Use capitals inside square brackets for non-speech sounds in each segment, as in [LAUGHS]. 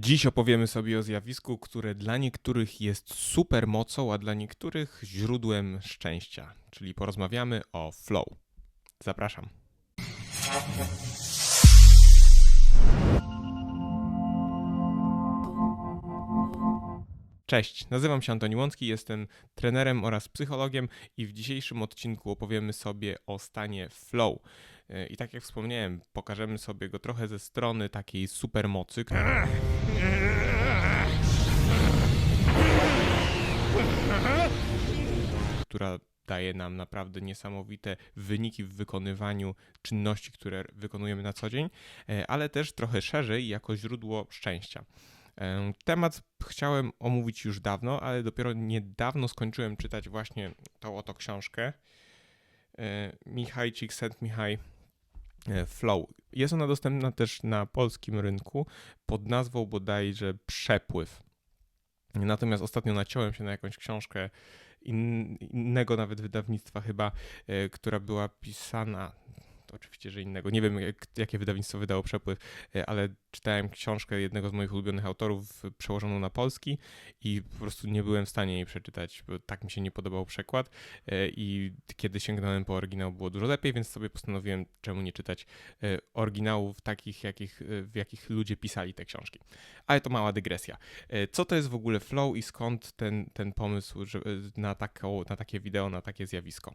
Dziś opowiemy sobie o zjawisku, które dla niektórych jest super mocą, a dla niektórych źródłem szczęścia, czyli porozmawiamy o flow. Zapraszam. Cześć, nazywam się Antoni Łącki, jestem trenerem oraz psychologiem i w dzisiejszym odcinku opowiemy sobie o stanie flow. E, I tak jak wspomniałem, pokażemy sobie go trochę ze strony takiej supermocy, która która daje nam naprawdę niesamowite wyniki w wykonywaniu czynności, które wykonujemy na co dzień, e, ale też trochę szerzej jako źródło szczęścia. E, Temat chciałem omówić już dawno, ale dopiero niedawno skończyłem czytać właśnie tą oto książkę. E, Michaj Csikszentmihalyi e, Flow. Jest ona dostępna też na polskim rynku pod nazwą bodajże Przepływ. Natomiast ostatnio naciąłem się na jakąś książkę in, innego nawet wydawnictwa chyba, e, która była pisana, oczywiście, że innego, nie wiem jak, jakie wydawnictwo wydało przepływ, e, ale czytałem książkę jednego z moich ulubionych autorów przełożoną na polski i po prostu nie byłem w stanie jej przeczytać, bo tak mi się nie podobał przekład e, i kiedy sięgnąłem po oryginał było dużo lepiej, więc sobie postanowiłem czemu nie czytać e, oryginałów takich, jakich, w jakich ludzie pisali te książki. Ale to mała dygresja. Co to jest w ogóle flow i skąd ten, ten pomysł na, taką, na takie wideo, na takie zjawisko?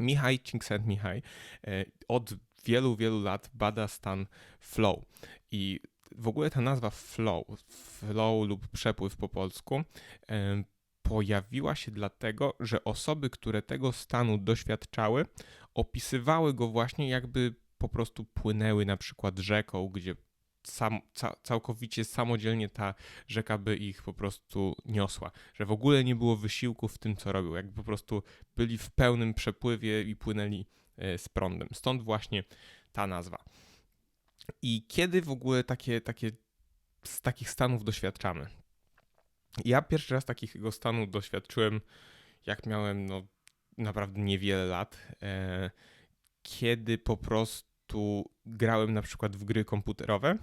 Michaj Csikszentmihalyi e, od wielu, wielu lat bada stan flow. I w ogóle ta nazwa flow, flow lub przepływ po polsku, e, pojawiła się dlatego, że osoby, które tego stanu doświadczały, opisywały go właśnie jakby po prostu płynęły na przykład rzeką, gdzie sam, ca, całkowicie samodzielnie ta rzeka by ich po prostu niosła, że w ogóle nie było wysiłku w tym, co robił, jakby po prostu byli w pełnym przepływie i płynęli e, z prądem. Stąd właśnie ta nazwa. I kiedy w ogóle takie, takie, z takich stanów doświadczamy? Ja pierwszy raz takiego stanu doświadczyłem, jak miałem no, naprawdę niewiele lat, e, kiedy po prostu grałem na przykład w gry komputerowe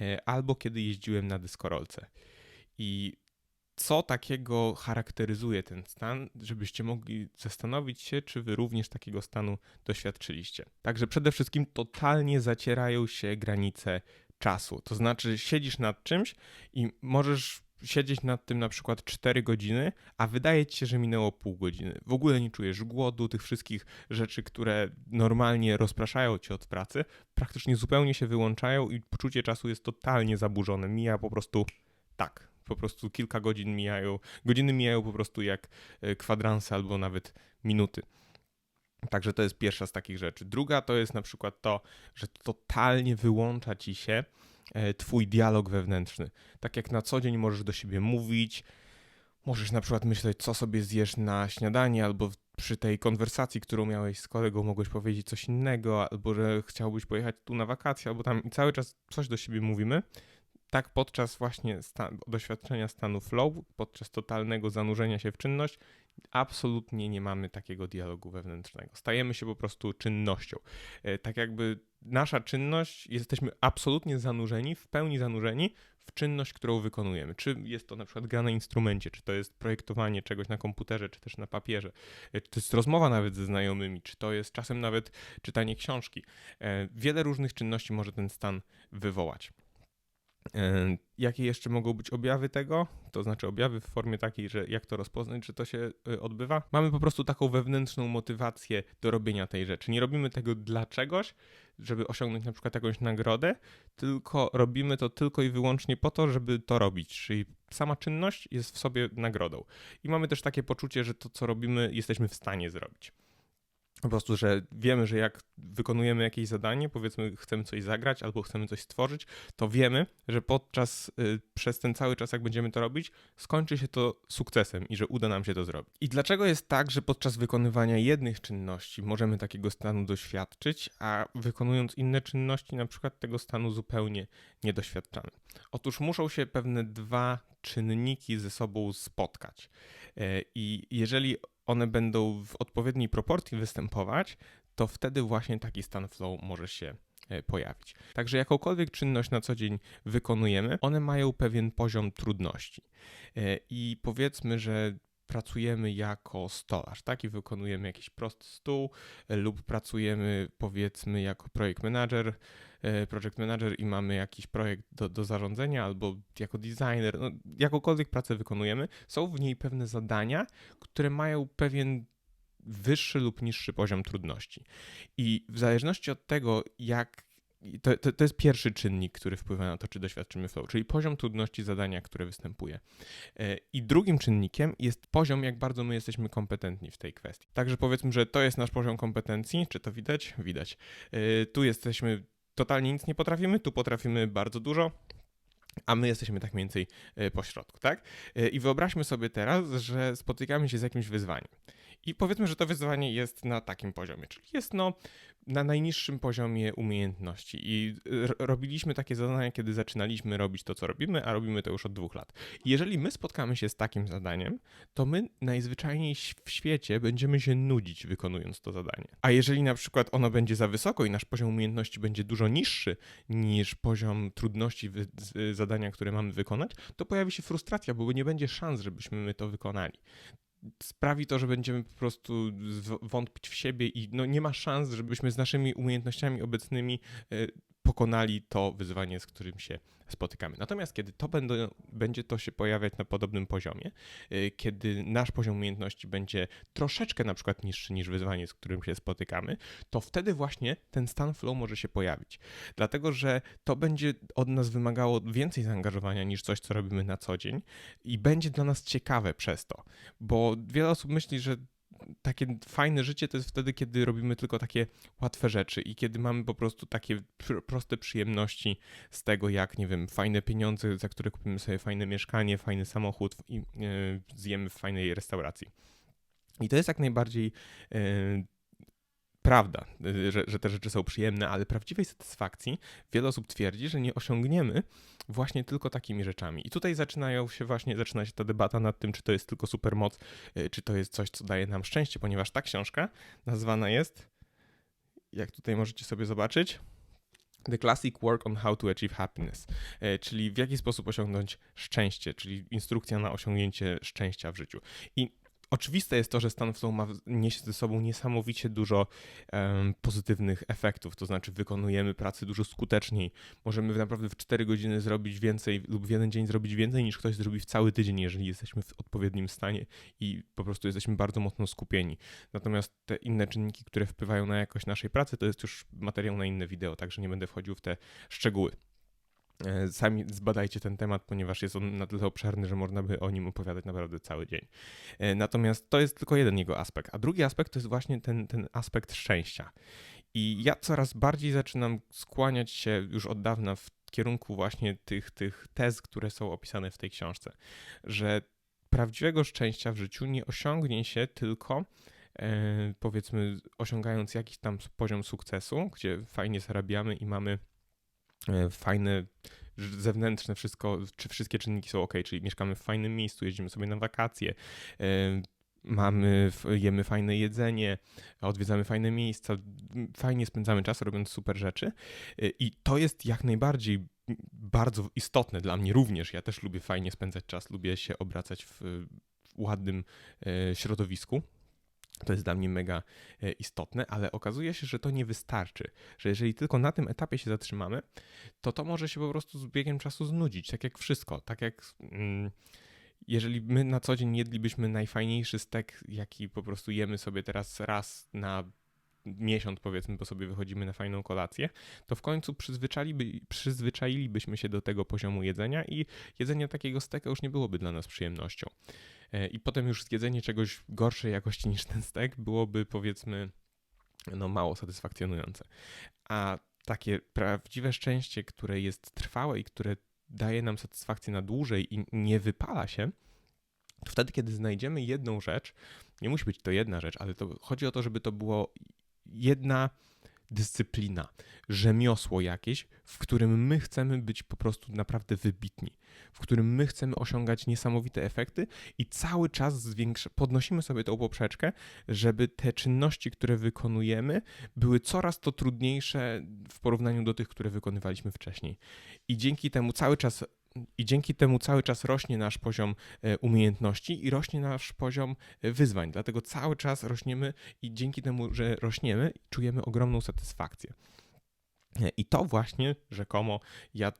e, albo kiedy jeździłem na dyskorolce. I co takiego charakteryzuje ten stan, żebyście mogli zastanowić się, czy wy również takiego stanu doświadczyliście. Także przede wszystkim totalnie zacierają się granice czasu. To znaczy, siedzisz nad czymś i możesz siedzieć nad tym na przykład 4 godziny, a wydaje ci się, że minęło pół godziny. W ogóle nie czujesz głodu, tych wszystkich rzeczy, które normalnie rozpraszają cię od pracy, praktycznie zupełnie się wyłączają i poczucie czasu jest totalnie zaburzone. Mija po prostu tak. Po prostu kilka godzin mijają, godziny mijają po prostu jak e, kwadranse albo nawet minuty. Także to jest pierwsza z takich rzeczy. Druga to jest na przykład to, że totalnie wyłącza ci się twój dialog wewnętrzny. Tak jak na co dzień możesz do siebie mówić, możesz na przykład myśleć, co sobie zjesz na śniadanie, albo przy tej konwersacji, którą miałeś z kolegą, mogłeś powiedzieć coś innego, albo że chciałbyś pojechać tu na wakacje, albo tam i cały czas coś do siebie mówimy. Tak podczas właśnie doświadczenia stanu flow, podczas totalnego zanurzenia się w czynność, absolutnie nie mamy takiego dialogu wewnętrznego. Stajemy się po prostu czynnością. E, Tak jakby nasza czynność, jesteśmy absolutnie zanurzeni, w pełni zanurzeni w czynność, którą wykonujemy. Czy jest to na przykład gra na instrumencie, czy to jest projektowanie czegoś na komputerze, czy też na papierze, e, czy to jest rozmowa nawet ze znajomymi, czy to jest czasem nawet czytanie książki. E, Wiele różnych czynności może ten stan wywołać. E, Jakie jeszcze mogą być objawy tego? To znaczy objawy w formie takiej, że jak to rozpoznać, że to się y, odbywa? Mamy po prostu taką wewnętrzną motywację do robienia tej rzeczy. Nie robimy tego dla czegoś, żeby osiągnąć na przykład jakąś nagrodę, tylko robimy to tylko i wyłącznie po to, żeby to robić. Czyli sama czynność jest w sobie nagrodą. I mamy też takie poczucie, że to, co robimy, jesteśmy w stanie zrobić. Po prostu, że wiemy, że jak wykonujemy jakieś zadanie, powiedzmy, chcemy coś zagrać albo chcemy coś stworzyć, to wiemy, że podczas, y, przez ten cały czas, jak będziemy to robić, skończy się to sukcesem i że uda nam się to zrobić. I dlaczego jest tak, że podczas wykonywania jednych czynności możemy takiego stanu doświadczyć, a wykonując inne czynności, na przykład tego stanu zupełnie nie doświadczamy? Otóż muszą się pewne dwa czynniki ze sobą spotkać. E, I jeżeli one będą w odpowiedniej proporcji występować, to wtedy właśnie taki stan flow może się e, pojawić. Także jakąkolwiek czynność na co dzień wykonujemy, one mają pewien poziom trudności. E, I powiedzmy, że pracujemy jako stolarz, tak? I wykonujemy jakiś prosty stół e, lub pracujemy powiedzmy jako projekt manager, e, project manager i mamy jakiś projekt do, do zarządzania albo jako designer, no, jakąkolwiek pracę wykonujemy, są w niej pewne zadania, które mają pewien wyższy lub niższy poziom trudności. I w zależności od tego, jak to, to, to, jest pierwszy czynnik, który wpływa na to, czy doświadczymy flow, czyli poziom trudności zadania, które występuje. E, I drugim czynnikiem jest poziom, jak bardzo my jesteśmy kompetentni w tej kwestii. Także powiedzmy, że to jest nasz poziom kompetencji. Czy to widać? Widać. E, tu jesteśmy, totalnie nic nie potrafimy, tu potrafimy bardzo dużo. A my jesteśmy tak mniej więcej e, po środku, tak? I wyobraźmy sobie teraz, że spotykamy się z jakimś wyzwaniem. I powiedzmy, że to wyzwanie jest na takim poziomie, czyli jest no na najniższym poziomie umiejętności. I robiliśmy takie zadania, kiedy zaczynaliśmy robić to, co robimy, a robimy to już od dwóch lat. Jeżeli my spotkamy się z takim zadaniem, to my najzwyczajniej w świecie będziemy się nudzić wykonując to zadanie. A jeżeli na przykład ono będzie za wysoko i nasz poziom umiejętności będzie dużo niższy niż poziom trudności zadania, które mamy wykonać, to pojawi się frustracja, bo nie będzie szans, żebyśmy my to wykonali sprawi to, że będziemy po prostu wątpić w siebie i no nie ma szans, żebyśmy z naszymi umiejętnościami obecnymi e, pokonali to wyzwanie, z którym się spotykamy. Natomiast kiedy to będą, będzie to się pojawiać na podobnym poziomie, y, kiedy nasz poziom umiejętności będzie troszeczkę na przykład niższy niż wyzwanie, z którym się spotykamy, to wtedy właśnie ten stan flow może się pojawić. Dlatego, że to będzie od nas wymagało więcej zaangażowania niż coś, co robimy na co dzień i będzie dla nas ciekawe przez to, bo wiele osób myśli, że takie fajne życie to jest wtedy, kiedy robimy tylko takie łatwe rzeczy i kiedy mamy po prostu takie pr proste przyjemności z tego, jak, nie wiem, fajne pieniądze, za które kupimy sobie fajne mieszkanie, fajny samochód i yy, zjemy w fajnej restauracji. I to jest jak najbardziej yy, prawda, y, że, że te rzeczy są przyjemne, ale prawdziwej satysfakcji wiele osób twierdzi, że nie osiągniemy właśnie tylko takimi rzeczami. I tutaj zaczynają się właśnie, zaczyna się ta debata nad tym, czy to jest tylko supermoc, y, czy to jest coś, co daje nam szczęście, ponieważ ta książka nazwana jest, jak tutaj możecie sobie zobaczyć, The Classic Work on How to Achieve Happiness, y, czyli w jaki sposób osiągnąć szczęście, czyli instrukcja na osiągnięcie szczęścia w życiu. I Oczywiste jest to, że stan flow ma niesie ze sobą niesamowicie dużo um, pozytywnych efektów, to znaczy wykonujemy pracę dużo skuteczniej. Możemy naprawdę w 4 godziny zrobić więcej lub w jeden dzień zrobić więcej niż ktoś zrobi w cały tydzień, jeżeli jesteśmy w odpowiednim stanie i po prostu jesteśmy bardzo mocno skupieni. Natomiast te inne czynniki, które wpływają na jakość naszej pracy, to jest już materiał na inne wideo, także nie będę wchodził w te szczegóły. E, sami zbadajcie ten temat, ponieważ jest on na tyle obszerny, że można by o nim opowiadać naprawdę cały dzień. E, natomiast to jest tylko jeden jego aspekt, a drugi aspekt to jest właśnie ten, ten aspekt szczęścia. I ja coraz bardziej zaczynam skłaniać się już od dawna w kierunku właśnie tych, tych tez, które są opisane w tej książce, że prawdziwego szczęścia w życiu nie osiągnie się tylko e, powiedzmy osiągając jakiś tam poziom sukcesu, gdzie fajnie zarabiamy i mamy E, fajne zewnętrzne wszystko, czy wszystkie czynniki są ok, czyli mieszkamy w fajnym miejscu, jeździmy sobie na wakacje, e, mamy, jemy fajne jedzenie, odwiedzamy fajne miejsca, fajnie spędzamy czas robiąc super rzeczy e, i to jest jak najbardziej bardzo istotne dla mnie również. Ja też lubię fajnie spędzać czas, lubię się obracać w ładnym środowisku. To jest dla mnie mega e, istotne, ale okazuje się, że to nie wystarczy. Że jeżeli tylko na tym etapie się zatrzymamy, to to może się po prostu z biegiem czasu znudzić, tak jak wszystko. Tak jak mm, jeżeli my na co dzień jedlibyśmy najfajniejszy stek, jaki po prostu jemy sobie teraz raz na miesiąc, powiedzmy, bo sobie wychodzimy na fajną kolację, to w końcu przyzwyczailiby, przyzwyczailibyśmy się do tego poziomu jedzenia i jedzenie takiego steka już nie byłoby dla nas przyjemnością. E, I potem już zjedzenie czegoś gorszej jakości niż ten stek byłoby powiedzmy no mało satysfakcjonujące. A takie prawdziwe szczęście, które jest trwałe i które daje nam satysfakcję na dłużej i nie wypala się, to wtedy, kiedy znajdziemy jedną rzecz, nie musi być to jedna rzecz, ale to chodzi o to, żeby to było jedna dyscyplina, rzemiosło jakieś, w którym my chcemy być po prostu naprawdę wybitni, w którym my chcemy osiągać niesamowite efekty i cały czas zwiększa, podnosimy sobie tą poprzeczkę, żeby te czynności, które wykonujemy, były coraz to trudniejsze w porównaniu do tych, które wykonywaliśmy wcześniej. I dzięki temu cały czas i dzięki temu cały czas rośnie nasz poziom e, umiejętności i rośnie nasz poziom e, wyzwań. Dlatego cały czas rośniemy i dzięki temu, że rośniemy, czujemy ogromną satysfakcję. E, I to właśnie rzekomo, ja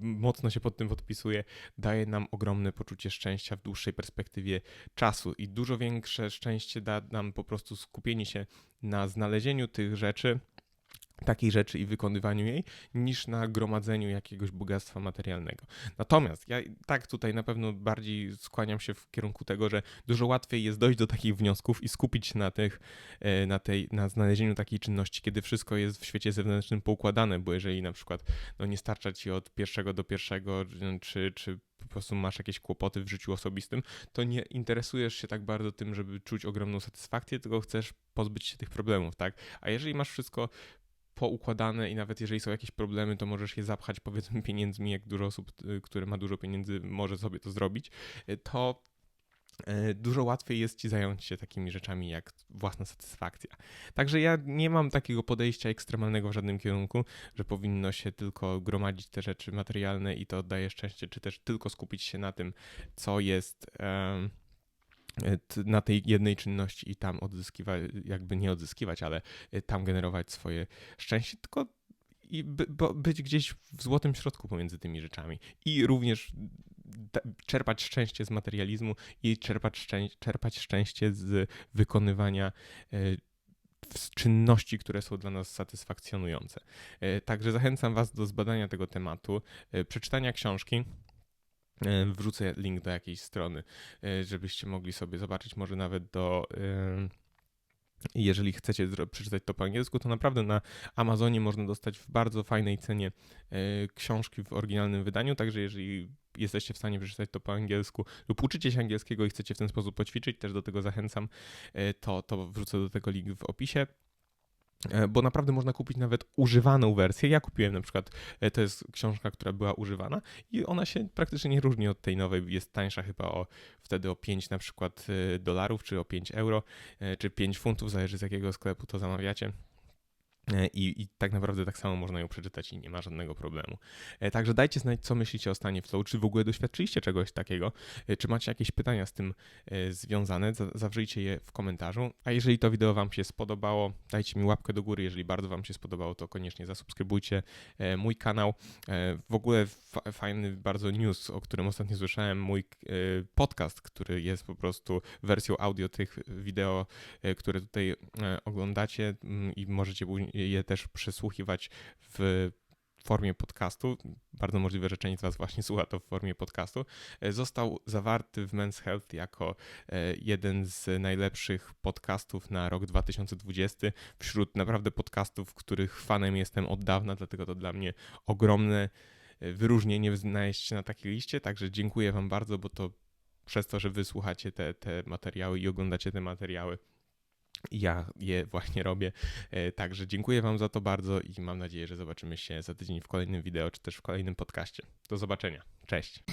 mocno się pod tym podpisuję, daje nam ogromne poczucie szczęścia w dłuższej perspektywie czasu i dużo większe szczęście da nam po prostu skupienie się na znalezieniu tych rzeczy, takiej rzeczy i wykonywaniu jej, niż na gromadzeniu jakiegoś bogactwa materialnego. Natomiast ja tak tutaj na pewno bardziej skłaniam się w kierunku tego, że dużo łatwiej jest dojść do takich wniosków i skupić się na tych, e, na tej, na znalezieniu takiej czynności, kiedy wszystko jest w świecie zewnętrznym poukładane, bo jeżeli na przykład no, nie starcza ci od pierwszego do pierwszego, czy, czy po prostu masz jakieś kłopoty w życiu osobistym, to nie interesujesz się tak bardzo tym, żeby czuć ogromną satysfakcję, tylko chcesz pozbyć się tych problemów, tak? A jeżeli masz wszystko poukładane i nawet jeżeli są jakieś problemy, to możesz je zapchać powiedzmy [LAUGHS] pieniędzmi, jak dużo osób, y, które ma dużo pieniędzy, może sobie to zrobić, y, to y, dużo łatwiej jest ci zająć się takimi rzeczami jak własna satysfakcja. Także ja nie mam takiego podejścia ekstremalnego w żadnym kierunku, że powinno się tylko gromadzić te rzeczy materialne i to oddaje szczęście, czy też tylko skupić się na tym, co jest. Um, na tej jednej czynności i tam odzyskiwać, jakby nie odzyskiwać, ale y, tam generować swoje szczęście, tylko i by, być gdzieś w złotym środku pomiędzy tymi rzeczami. I również czerpać szczęście z materializmu i czerpać, szczę czerpać szczęście z wykonywania y, czynności, które są dla nas satysfakcjonujące. Także zachęcam Was do zbadania tego tematu, przeczytania książki. E, wrzucę link do jakiejś strony, e, żebyście mogli sobie zobaczyć, może nawet do. E, jeżeli chcecie przeczytać to po angielsku, to naprawdę na Amazonie można dostać w bardzo fajnej cenie książki w oryginalnym wydaniu. Także jeżeli jesteście w stanie przeczytać to po angielsku lub uczycie się angielskiego i chcecie w ten sposób poćwiczyć, też do tego zachęcam, to, to wrzucę do tego link w opisie. E, bo naprawdę można kupić nawet używaną wersję. Ja kupiłem na przykład, e, to jest książka, która była używana i ona się praktycznie nie różni od tej nowej. Jest tańsza chyba o wtedy o 5 na przykład e, dolarów, czy o 5 euro, czy 5 funtów, zależy z jakiego sklepu to zamawiacie. E, I, I, tak naprawdę tak samo można ją przeczytać i nie ma żadnego problemu. E, także dajcie znać, co myślicie o stanie flow, czy w ogóle doświadczyliście czegoś takiego, e, czy macie jakieś pytania z tym związane, zawrzyjcie je w komentarzu. A jeżeli to wideo Wam się spodobało, dajcie mi łapkę do góry. Jeżeli bardzo Wam się spodobało, to koniecznie zasubskrybujcie mój kanał. W ogóle fajny bardzo news, o którym ostatnio słyszałem, mój podcast, który jest po prostu wersją audio tych wideo, które tutaj oglądacie mm, i możecie je też przesłuchiwać w formie podcastu, bardzo możliwe, że część z Was właśnie [LAUGHS] słucha to w formie podcastu, e, został zawarty w Men's Health jako e, jeden z najlepszych podcastów na rok 2020, wśród naprawdę podcastów, których fanem jestem od dawna, dlatego to dla mnie ogromne e, wyróżnienie znaleźć się na takiej liście, także dziękuję Wam bardzo, bo to przez to, że wysłuchacie te, te materiały i oglądacie te materiały, ja je właśnie robię. E, także dziękuję Wam za to bardzo i mam nadzieję, że zobaczymy się za tydzień w kolejnym wideo, czy też w kolejnym podcaście. Do zobaczenia. Cześć.